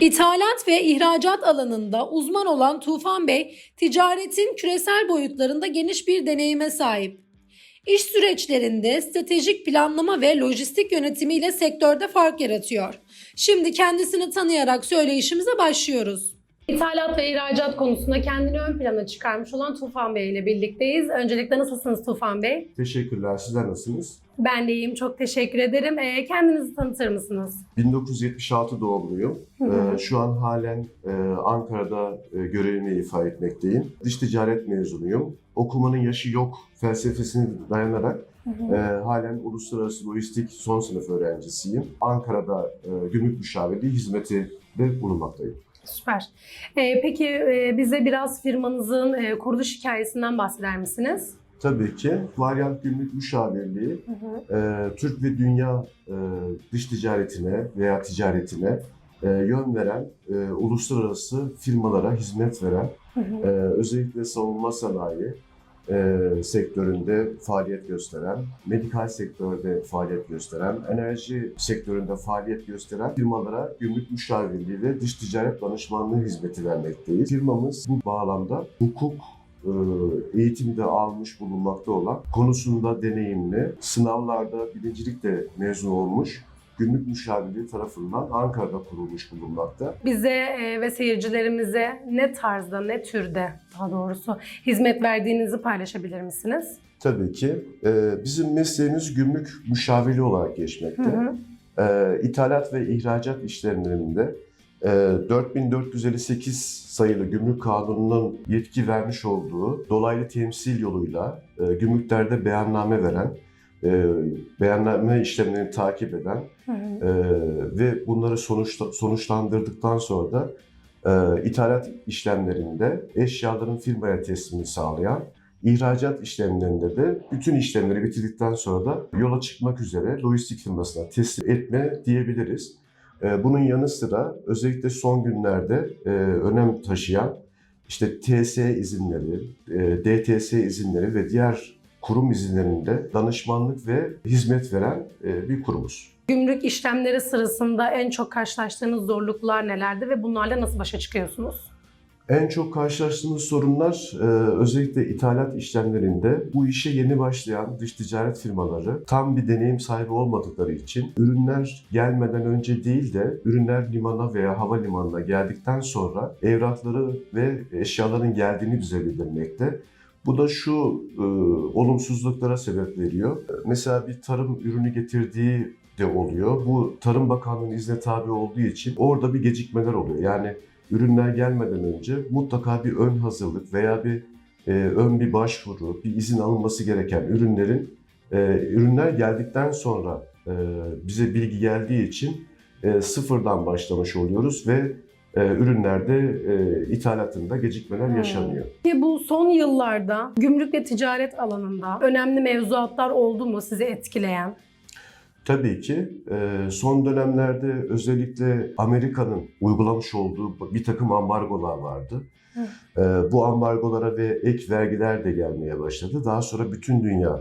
İthalat ve ihracat alanında uzman olan Tufan Bey, ticaretin küresel boyutlarında geniş bir deneyime sahip. İş süreçlerinde stratejik planlama ve lojistik yönetimiyle sektörde fark yaratıyor. Şimdi kendisini tanıyarak söyleyişimize başlıyoruz. İthalat ve ihracat konusunda kendini ön plana çıkarmış olan Tufan Bey ile birlikteyiz. Öncelikle nasılsınız Tufan Bey? Teşekkürler. Sizler nasılsınız? Ben de iyiyim, çok teşekkür ederim. Ee, kendinizi tanıtır mısınız? 1976 doğumluyum. Ee, Şu an halen e, Ankara'da e, görevimi ifa etmekteyim. Dış ticaret mezunuyum. Okumanın yaşı yok felsefesine dayanarak e, halen uluslararası lojistik son sınıf öğrencisiyim. Ankara'da e, gümrük müşavirliği hizmeti de bulunmaktayım. Süper. Ee, peki e, bize biraz firmanızın e, kuruluş hikayesinden bahseder misiniz? Tabii ki Varyant Gümrük Müşavirliği e, Türk ve dünya e, dış ticaretine veya ticaretine e, yön veren, e, uluslararası firmalara hizmet veren, e, özellikle savunma sanayi e, sektöründe faaliyet gösteren, medikal sektörde faaliyet gösteren, enerji sektöründe faaliyet gösteren firmalara gümrük müşavirliği ve dış ticaret danışmanlığı hizmeti vermekteyiz. Firmamız bu bağlamda hukuk e, eğitimde almış bulunmakta olan, konusunda deneyimli, sınavlarda birincilikle mezun olmuş, gümrük müşavirliği tarafından Ankara'da kurulmuş bulunmakta. Bize e, ve seyircilerimize ne tarzda, ne türde daha doğrusu hizmet verdiğinizi paylaşabilir misiniz? Tabii ki. e, bizim mesleğimiz gümrük müşavirliği olarak geçmekte. Hı hı. E, ithalat ve ihracat işlemlerinde e, 4458 sayılı Gümrük Kanunu'nun yetki vermiş olduğu dolaylı temsil yoluyla gümrüklerde beyanname veren, e, beyanname işlemlerini takip eden Hı hı. e, ve bunları sonuçta, sonuçlandırdıktan sonra da e, ithalat işlemlerinde eşyaların firmaya teslimini sağlayan, ihracat işlemlerinde de bütün işlemleri bitirdikten sonra da yola çıkmak üzere lojistik firmasına teslim etme diyebiliriz. E, bunun yanı sıra özellikle son günlerde e, önem taşıyan işte TS izinleri, e, DTS izinleri ve diğer kurum izinlerinde danışmanlık ve hizmet veren e, bir kurumuz. Gümrük işlemleri sırasında en çok karşılaştığınız zorluklar nelerdi ve bunlarla nasıl başa çıkıyorsunuz? En çok karşılaştığımız sorunlar e, özellikle ithalat işlemlerinde bu işe yeni başlayan dış ticaret firmaları tam bir deneyim sahibi olmadıkları için ürünler gelmeden önce değil de ürünler limana veya havalimanına geldikten sonra evrakları ve eşyaların geldiğini bize bildirmekte. Bu da şu e, olumsuzluklara sebep veriyor. Mesela bir tarım ürünü getirdiği de oluyor. Bu Tarım Bakanlığı'nın izne tabi olduğu için orada bir gecikmeler oluyor. Yani ürünler gelmeden önce mutlaka bir ön hazırlık veya bir e, ön bir başvuru, bir izin alınması gereken ürünlerin e, ürünler geldikten sonra e, bize bilgi geldiği için e, sıfırdan başlamış oluyoruz ve e, ürünlerde e, ithalatında gecikmeler Hmm. yaşanıyor. Ki bu son yıllarda gümrük ve ticaret alanında önemli mevzuatlar oldu mu sizi etkileyen? Tabii ki e, son dönemlerde özellikle Amerika'nın uygulamış olduğu bir takım ambargolar vardı. E, Bu ambargolara ve ek vergiler de gelmeye başladı. Daha sonra bütün dünya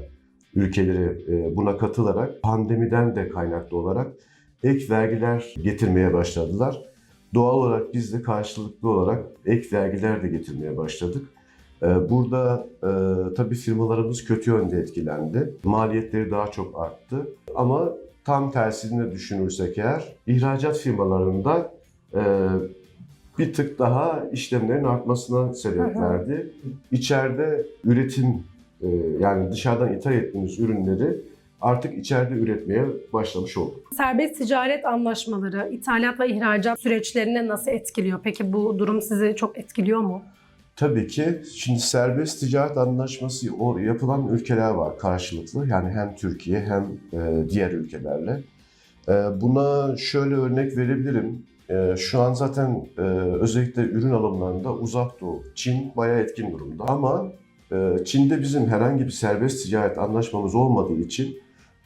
ülkeleri buna katılarak pandemiden de kaynaklı olarak ek vergiler getirmeye başladılar. Doğal olarak biz de karşılıklı olarak ek vergiler de getirmeye başladık. E, Burada e, tabii firmalarımız kötü yönde etkilendi. Maliyetleri daha çok arttı. Ama tam tersini düşünürsek eğer ihracat firmalarında e, bir tık daha işlemlerin artmasına sebep verdi. İçeride üretim e, yani dışarıdan ithal ettiğimiz ürünleri artık içeride üretmeye başlamış olduk. Serbest ticaret anlaşmaları ithalat ve ihracat süreçlerini nasıl etkiliyor? Peki bu durum sizi çok etkiliyor mu? Tabii ki şimdi serbest ticaret anlaşması o yapılan ülkeler var karşılıklı. Yani hem Türkiye hem e, diğer ülkelerle. E, buna şöyle örnek verebilirim. E, şu an zaten özellikle ürün alımlarında uzak doğu, Çin bayağı etkin durumda. Ama Çin'de bizim herhangi bir serbest ticaret anlaşmamız olmadığı için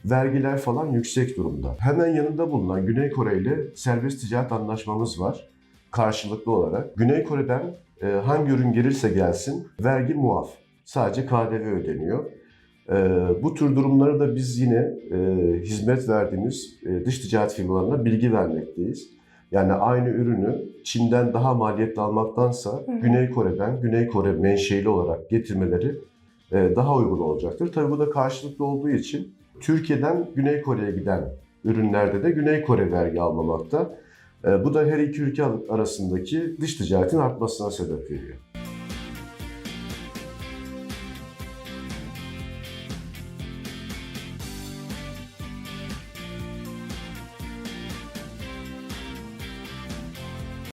vergiler falan yüksek durumda. Hemen yanında bulunan Güney Kore ile serbest ticaret anlaşmamız var karşılıklı olarak. Güney Kore'den e, hangi ürün gelirse gelsin vergi muaf. Sadece KDV ödeniyor. E, bu tür durumları da biz yine e, hizmet verdiğimiz dış ticaret firmalarına bilgi vermekteyiz. Yani aynı ürünü Çin'den daha maliyetli almaktansa hı. Güney Kore'den, Güney Kore menşeili olarak getirmeleri daha uygun olacaktır. Tabii bu da karşılıklı olduğu için Türkiye'den Güney Kore'ye giden ürünlerde de Güney Kore vergi almamakta. E, bu da her iki ülke arasındaki dış ticaretin artmasına sebep veriyor.